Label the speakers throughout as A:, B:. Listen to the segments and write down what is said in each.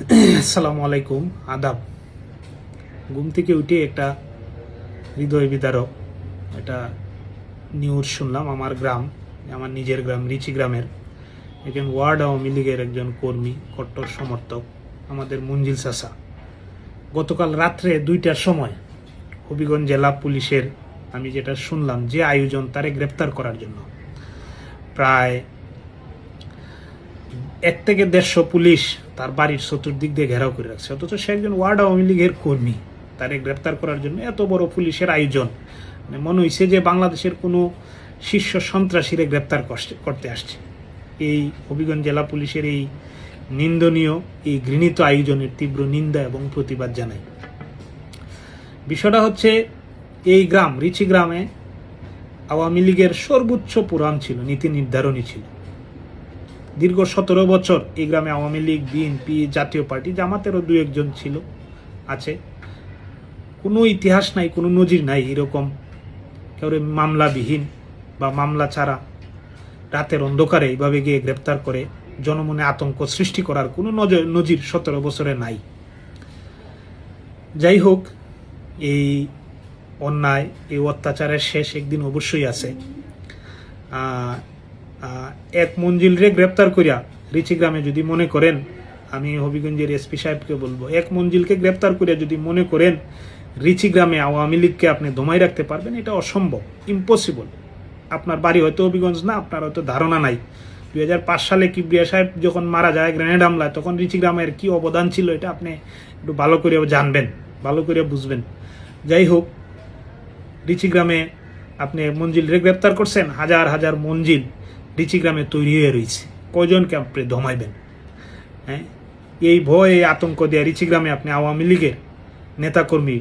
A: আসসালামু আলাইকুম। আদাব। ঘুম থেকে উঠে একটা হৃদয় বিদারক একটা নিউজ শুনলাম আমার গ্রাম, আমার নিজের গ্রাম, রিচি গ্রামের। একজন ওয়ার্ড আওয়ামী লীগের একজন কর্মী, কট্টর সমর্থক, আমাদের মঞ্জিল চাষা গতকাল রাত্রে দুইটার সময় হবিগঞ্জ জেলা পুলিশের আমি যেটা শুনলাম যে আয়োজন তারে গ্রেপ্তার করার জন্য। প্রায় এক থেকে দেড়শো পুলিশ তার বাড়ির চতুর্দিক দিয়ে ঘেরাও করে রাখছে। অথচ সে একজন ওয়ার্ড আওয়ামী লীগের কর্মী। তারে গ্রেপ্তার করার জন্য এত বড় পুলিশের আয়োজন। মানে মনে হয়েছে যে বাংলাদেশের কোনো শীর্ষ সন্ত্রাসীরে গ্রেপ্তার করতে- আসছে। এই হবিগঞ্জ জেলা পুলিশের এই নিন্দনীয়, এই ঘৃণিত আয়োজনের তীব্র নিন্দা এবং প্রতিবাদ জানাই। বিষয়টা হচ্ছে, এই গ্রাম, রিচি গ্রামে আওয়ামী লীগের সর্বোচ্চ পুরাণ ছিল, নীতি নির্ধারণী ছিল। দীর্ঘ সতেরো বছর এই গ্রামে আওয়ামী লীগ, বিএনপি জাতীয় পার্টি জামাতেরও দু একজন ছিল, আছে। কোনো ইতিহাস নাই, কোনো নজির নাই এরকম কেউ মামলাবিহীন বা মামলা ছাড়া। রাতের অন্ধকারে এইভাবে গিয়ে গ্রেপ্তার করে জনমনে আতঙ্ক সৃষ্টি করার কোনো নজর নজির সতেরো বছরে নাই। যাই হোক, এই অন্যায়, এই অত্যাচারের শেষ একদিন অবশ্যই আছে। এক মঞ্জিলরে গ্রেপ্তার করিয়া রিচি গ্রামে যদি মনে করেন, আমি হবিগঞ্জের এসপি সাহেবকে বলব, এক মঞ্জিলকে গ্রেপ্তার করিয়া যদি মনে করেন, রিচি গ্রামে আওয়ামী লীগকে আপনি দমাই রাখতে পারবেন, এটা অসম্ভব ইম্পসিবল আপনার বাড়ি হয়তো হবিগঞ্জ না, আপনার হয়তো ধারণা নাই। দুই হাজার পাঁচ সালে কিবরিয়া সাহেব যখন মারা যায়, গ্রেনেড হামলায়, তখন রিচি গ্রামের কি অবদান ছিল, এটা আপনি একটু ভালো করে জানবেন, ভালো করে বুঝবেন। যাই হোক, রিচি গ্রামে আপনি মঞ্জিল রে গ্রেপ্তার করছেন, হাজার হাজার মঞ্জিল রিচি গ্রামে তৈরি হয়ে রয়েছে। কয়জনকে আপনি ধমাইবেন? হ্যাঁ? এই ভয়, এই আতঙ্ক রিচি গ্রামে আপনি আওয়ামী লীগের নেতাকর্মী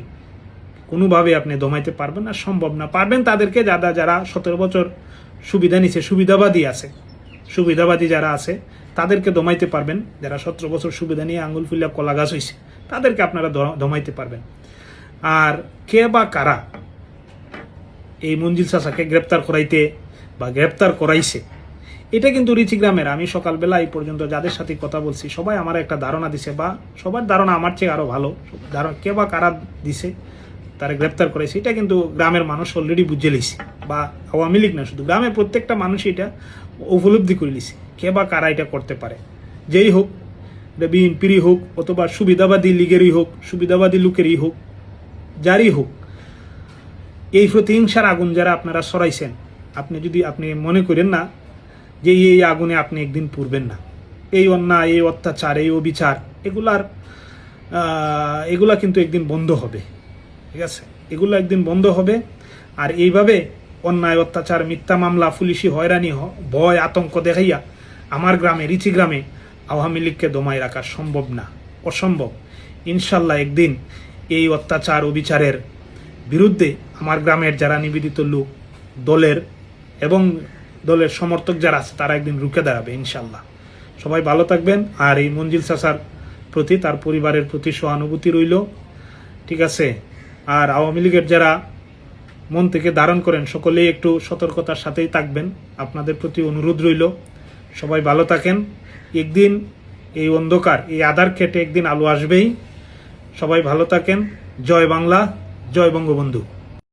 A: কোনোভাবে আপনি দমাইতে পারবেন না, সম্ভব না। পারবেন তাদেরকে যারা যারা সতেরো বছর সুবিধা নিছে, সুবিধাবাদী আছে। সুবিধাবাদী যারা আছে, তাদেরকে দমাইতে পারবেন। যারা সতেরো বছর সুবিধা নিয়ে আঙুল ফুলিয়া কলা গাছ হয়েছে তাদেরকে আপনারা দমাইতে পারবেন। আর কে বা কারা এই মঞ্জিল চাচাকে গ্রেপ্তার করাইতে বা গ্রেপ্তার করাইছে এটা কিন্তু রিচি গ্রামের। আমি সকালবেলা এই পর্যন্ত যাদের সাথে কথা বলছি, সবাই আমার একটা ধারণা দিছে বা সবার ধারণা আমার চেয়ে আরও ভালো। ধারণা কে বা কারা দিছে, তারা গ্রেপ্তার করেছে, এটা কিন্তু গ্রামের মানুষ অলরেডি বুঝে লিছে বা আওয়ামী লীগ না শুধু, গ্রামের প্রত্যেকটা মানুষ এটা উপলব্ধি করে লিছে, কে বা কারা এটা করতে পারে। যেই হোক, এটা বিএনপিরই হোক অথবা সুবিধাবাদী লীগেরই হোক, সুবিধাবাদী লোকেরই হোক, যারই হোক, এই প্রতিহিংসার আগুন যারা আপনারা সরাইছেন আপনি যদি আপনি মনে করেন না যে এই আগুনে আপনি একদিন পুরবেন না। এই অন্যায়, এই অত্যাচার, এই অবিচার, এগুলার এগুলা কিন্তু একদিন বন্ধ হবে। ঠিক আছে? এগুলো একদিন বন্ধ হবে। আর এইভাবে অন্যায়, অত্যাচার, মিথ্যা মামলা, পুলিশি হয়রানি ভয়, আতঙ্ক দেখাইয়া আমার গ্রামে, রিচি গ্রামে আওয়ামী লীগকে দমায় রাখা সম্ভব না। অসম্ভব। ইনশাল্লাহ একদিন এই অত্যাচার, অবিচারের বিরুদ্ধে আমার গ্রামের যারা নিবেদিত লোক, দলের এবং দলের সমর্থক যারা আছে, তারা একদিন রুখে দাঁড়াবে ইনশাল্লাহ সবাই ভালো থাকবেন। আর এই মঞ্জিল চাচার প্রতি, তার পরিবারের প্রতি সহানুভূতি রইল। ঠিক আছে? আর আওয়ামী লীগের যারা মন থেকে ধারণ করেন, সকলেই একটু সতর্কতার সাথেই থাকবেন। আপনাদের প্রতি অনুরোধ রইল। সবাই ভালো থাকেন। একদিন এই অন্ধকার, এই আধার কেটে একদিন আলো আসবেই। সবাই ভালো থাকেন। জয় বাংলা, জয় বঙ্গবন্ধু।